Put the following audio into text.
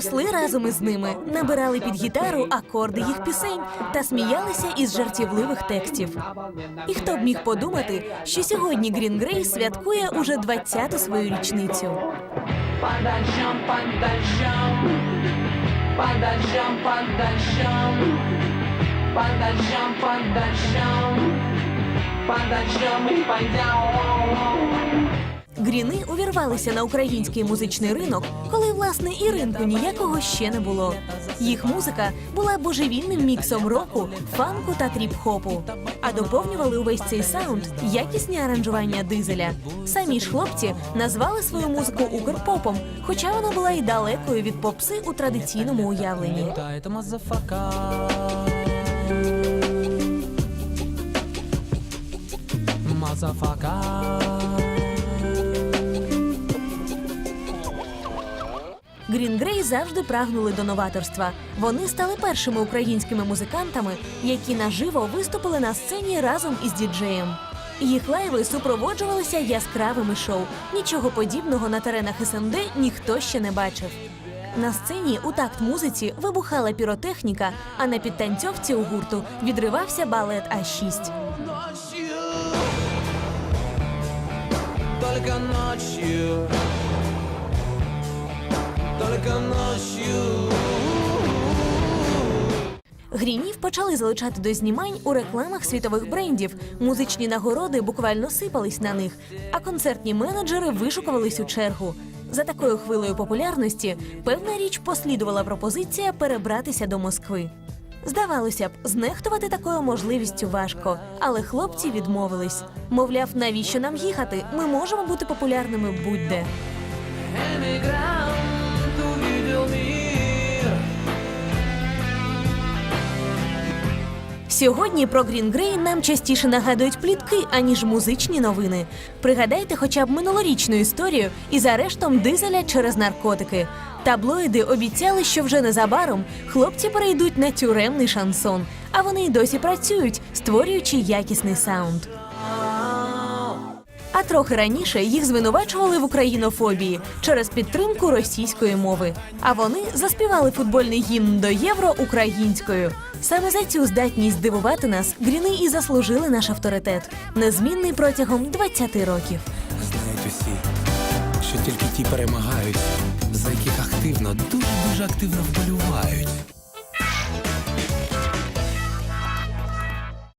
росли разом із ними, набирали під гітару акорди їх пісень та сміялися із жартівливих текстів. І хто б міг подумати, що сьогодні Green Grey святкує уже 20-ту свою річницю. Panda chão, panda chão. Panda chão, panda chão. Panda Гріни увірвалися на український музичний ринок, коли власне і ринку ніякого ще не було. Їх музика була божевільним міксом року, фанку та тріп-хопу. А доповнювали увесь цей саунд якісні аранжування дизеля. Самі ж хлопці назвали свою музику укрпопом, хоча вона була і далекою від попси у традиційному уявленні. Мазафака. Green завжди прагнули до новаторства. Вони стали першими українськими музикантами, які наживо виступили на сцені разом із діджеєм. Їх лайви супроводжувалися яскравими шоу. Нічого подібного на теренах СНД ніхто ще не бачив. На сцені у такт музиці вибухала піротехніка, а на підтанцьовці у гурту відривався балет А6. Ночью. Только ночью. Грінів почали залучати до знімань у рекламах світових брендів. Музичні нагороди буквально сипались на них, а концертні менеджери вишукувались у чергу. За такою хвилею популярності певна річ послідувала пропозиція перебратися до Москви. Здавалося б, знехтувати такою можливістю важко, але хлопці відмовились. Мовляв, навіщо нам їхати? Ми можемо бути популярними будь-де. Сьогодні про Green Grey нам частіше нагадують плітки, аніж музичні новини. Пригадайте хоча б минулорічну історію із арештом дизеля через наркотики. Таблоїди обіцяли, що вже незабаром хлопці перейдуть на тюремний шансон, а вони й досі працюють, створюючи якісний саунд. А трохи раніше їх звинувачували в українофобії через підтримку російської мови. А вони заспівали футбольний гімн до євро українською. Саме за цю здатність здивувати нас гріни і заслужили наш авторитет, незмінний протягом 20 років. Знають усі, що тільки ті перемагають, за яких активно, дуже дуже активно вболівають.